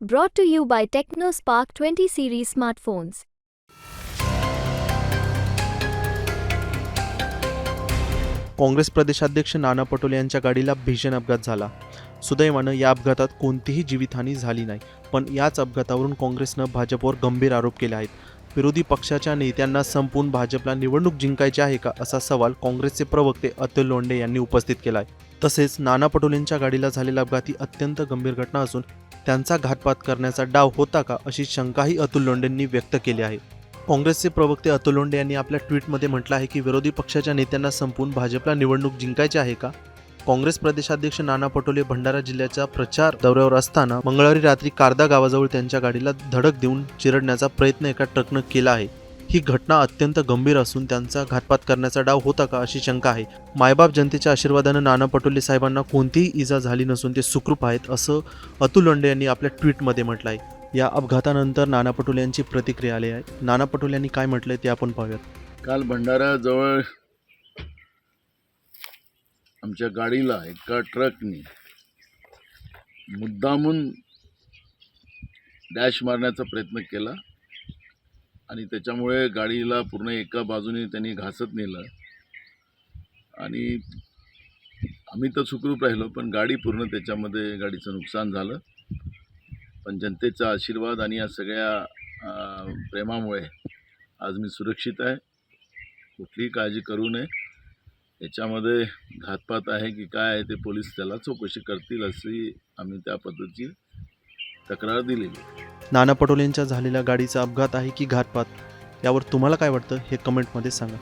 Brought to you by TechnoSpark 20 series smartphones. Congress प्रदेशाध्यक्ष नाना पटोले यांच्या गाडीला भीषण अपघात झाला. सुदैवानं या अपघातात कोणतीही जीवितहानी झाली नाही पण याच अपघातावरून काँग्रेसनं भाजपवर गंभीर आरोप केले आहेत. विरोधी पक्षाच्या नेत्यांना संपून भाजपला निवडणूक जिंकायची आहे का असा सवाल काँग्रेसचे प्रवक्ते अतुल लोंढे यांनी उपस्थित केला आहे तसेच नाना पटोलेंच्या गाडीला झालेला अपघात ही अत्यंत गंभीर घटना असून त्यांचा घातपात करण्याचा डाव होता का अशी शंकाही अतुल लोंढेंनी व्यक्त केली आहे. काँग्रेसचे प्रवक्ते अतुल लोंढे यांनी आपल्या ट्विटमध्ये म्हटलं आहे की विरोधी पक्षाच्या नेत्यांना संपून भाजपला निवडणूक जिंकायची आहे का? काँग्रेस प्रदेशाध्यक्ष नाना पटोले भंडारा जिल्ह्याच्या प्रचार दौऱ्यावर असताना मंगळवारी रात्री कारदा गावाजवळ त्यांच्या गाडीला धडक देऊन चिरडण्याचा प्रयत्न एका ट्रकनं केला आहे. ही घटना अत्यंत गंभीर असून त्यांचा घातपात करण्याचा डाव होता का अशी शंका आहे. मायबाप जनतेच्या आशीर्वादानं नाना पटोले साहेबांना कोणतीही इजा झाली नसून ते सुखरूप आहेत असं अतुल लोंढे यांनी आपल्या ट्विटमध्ये म्हटलं आहे या अपघातानंतर नाना पटोले यांची प्रतिक्रिया आली आहे. नाना पटोले यांनी काय म्हटलंय ते आपण पाहूयात. काल भंडाराजवळ आमच्या गाडीला एका ट्रकने मुद्दामून डॅश मारण्याचा प्रयत्न केला. आणि त्याच्यामुळे गाडीला पूर्ण एका बाजूने त्यांनी घासत नेलं. आणि आम्ही तर सुखरूप राहिलो पण गाडी पूर्ण त्याच्यामध्ये गाडीचं नुकसान झालं. पण जनतेचा आशीर्वाद आणि या सगळ्या प्रेमामुळे आज मी सुरक्षित आहे. कुठलीही काळजी करू नये. याच्यामध्ये घातपात आहे की काय आहे ते पोलीस त्याला चौकशी करतील अशी आम्ही त्या पद्धतीची तक्रार दिलेली आहे. नाना पटोलेंच्या झालेल्या गाडीचा अपघात आहे की घातपात? यावर तुम्हाला काय वाटतं हे कमेंटमध्ये सांगा.